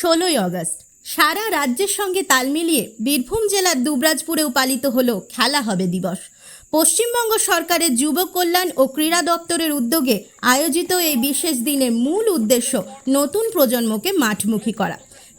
ষোলোই অগস্ট। সারা রাজ্যের সঙ্গে তাল মিলিয়ে বীরভূম জেলার দুবরাজপুরেও পালিত হলো খেলা হবে দিবস। পশ্চিমবঙ্গ সরকারের যুব কল্যাণ ও ক্রীড়া দপ্তরের উদ্যোগে আয়োজিত এই বিশেষ দিনের মূল উদ্দেশ্য নতুন প্রজন্মকে মাঠমুখী করা।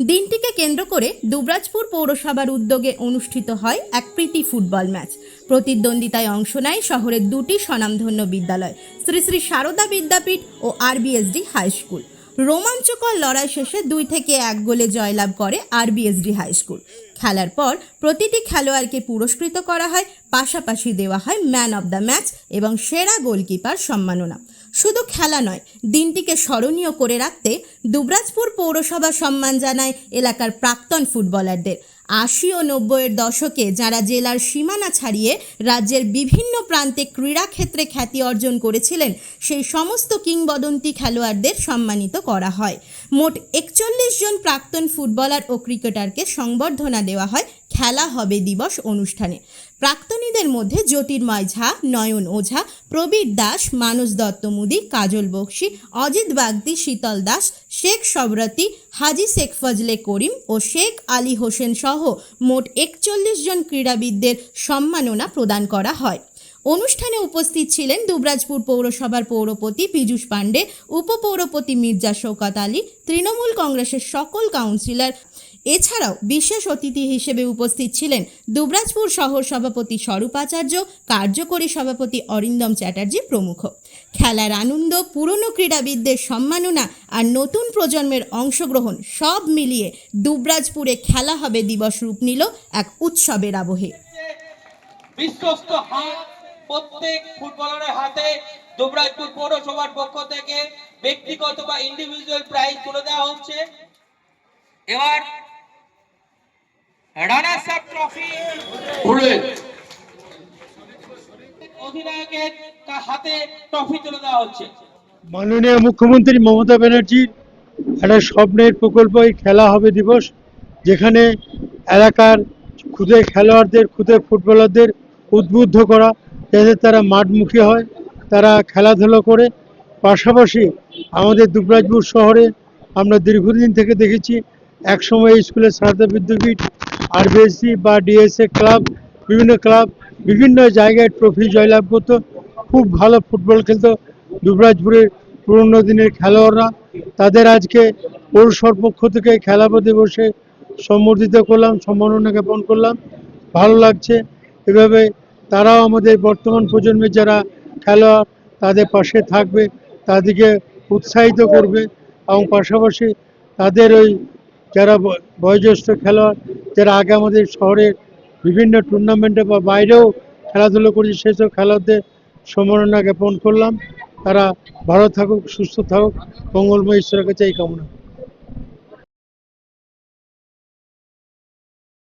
দিনটিকে কেন্দ্র করে দুবরাজপুর পৌরসভার উদ্যোগে অনুষ্ঠিত হয় এক প্রীতি ফুটবল ম্যাচ। প্রতিদ্বন্দ্বিতায় অংশ নেয় শহরের দুটি স্বনামধন্য বিদ্যালয়, শ্রী শ্রী সারদা বিদ্যাপীঠ ও আরবিএসডি হাই স্কুল। রোমাঞ্চকর লড়াই শেষে দুই থেকে এক গোলে জয়লাভ করে আরবিএসডি হাই স্কুল খেলার পর প্রতিটি খেলোয়াড়কে পুরস্কৃত করা হয়, পাশাপাশি দেওয়া হয় ম্যান অব দ্য ম্যাচ এবং সেরা গোলকিপার সম্মাননা। শুধু খেলা নয়, দিনটিকে স্মরণীয় করে রাখতে দুবরাজপুর পৌরসভা সম্মান জানায় এলাকার প্রাক্তন ফুটবলারদের। আশি ও নব্বইয়ের দশকে যারা জেলার সীমানা ছাড়িয়ে রাজ্যের বিভিন্ন প্রান্তে ক্রীড়াক্ষেত্রে খ্যাতি অর্জন করেছিলেন, সেই সমস্ত কিংবদন্তি খেলোয়াড়দের সম্মানিত করা হয়। মোট একচল্লিশ জন প্রাক্তন ফুটবলার ও ক্রিকেটারকে সংবর্ধনা দেওয়া হয় খেলা হবে দিবস অনুষ্ঠানে। প্রাক্তনীদের মধ্যে জ্যোতির্ময় ঝা, নয়ন ওঝা, প্রবীর দাস, মানস দত্ত মুদি, কাজল বক্সি, অজিত বাগদি, শীতল দাস, শেখ সবরতি, হাজি শেখ ফজলে করিম ও শেখ আলী হোসেন সহ মোট একচল্লিশ জন ক্রীড়াবিদদের সম্মাননা প্রদান করা হয়। অনুষ্ঠানে উপস্থিত ছিলেন দুবরাজপুর পৌরসভার পৌরপতি পীযূষ পাণ্ডে, উপপৌরপতি মির্জা শৌকত আলী, তৃণমূল কংগ্রেসের সকল কাউন্সিলর এছাড়াও বিশেষ অতিথি হিসেবে উপস্থিত ছিলেন দুবরাজপুর শহর সভাপতি স্বরূপ আচার্য, কার্যকরী সভাপতি অরিন্দম চ্যাটার্জি প্রমুখ। খেলার আনন্দ, পুরনো ক্রীড়াবিদদের সম্মাননা আর নতুন প্রজন্মের অংশগ্রহণ সব মিলিয়ে দুবরাজপুরে খেলা হবে দিবস রূপ নিল এক উৎসবের আবহে। প্রত্যেক ফুটবলারের হাতে দুবরাজপুর পৌরসভার পক্ষ থেকে ব্যক্তিগত বা ইন্ডিভিজুয়াল প্রাইজ তুলে দেওয়া হচ্ছে। এবার রানার্স আপ ট্রফি অধিনায়কের হাতে ট্রফি তুলে দেওয়া হচ্ছে। মাননীয় মুখ্যমন্ত্রী মমতা ব্যানার্জির একটা স্বপ্নের প্রকল্প এই খেলা হবে দিবস যেখানে এলাকার খুদে খেলোয়াড়দের খুদে ফুটবলারদের উদ্বুদ্ধ করা যাতে তারা মাঠমুখী হয় তারা খেলাধুলো করে। পাশাপাশি আমাদের দুবরাজপুর শহরে আমরা দীর্ঘদিন থেকে দেখেছি একসময় স্কুলে সারদা বিদ্যাপীঠ আরবিএসসি বা ডিএসএ ক্লাব বিভিন্ন ক্লাব বিভিন্ন জায়গায় ট্রফি জয়লাভ করতো। খুব ভালো ফুটবল খেলতো। দুবরাজপুরের পুরনো দিনের খেলোয়াড়রা। তাদের আজকে পৌরসভার পক্ষ থেকে খেলাপতি বসে সম্বর্ধিত করলাম, সম্মাননা জ্ঞাপন করলাম। ভালো লাগছে। এভাবে তারাও আমাদের বর্তমান প্রজন্মের যারা খেলোয়াড়, তাদের পাশে থাকবে, তাদেরকে উৎসাহিত করবে। এবং পাশাপাশি তাদের ওই যারা বয়োজ্যেষ্ঠ খেলোয়াড়, যারা আগে আমাদের শহরের বিভিন্ন টুর্নামেন্টে বা বাইরেও খেলাধুলো করেছে সেসব খেলোয়াড়দের সম্মাননা জ্ঞাপন করলাম। তারা ভালো থাকুক, সুস্থ থাকুক, মঙ্গলময় ঈশ্বরের কাছে এই কামনা।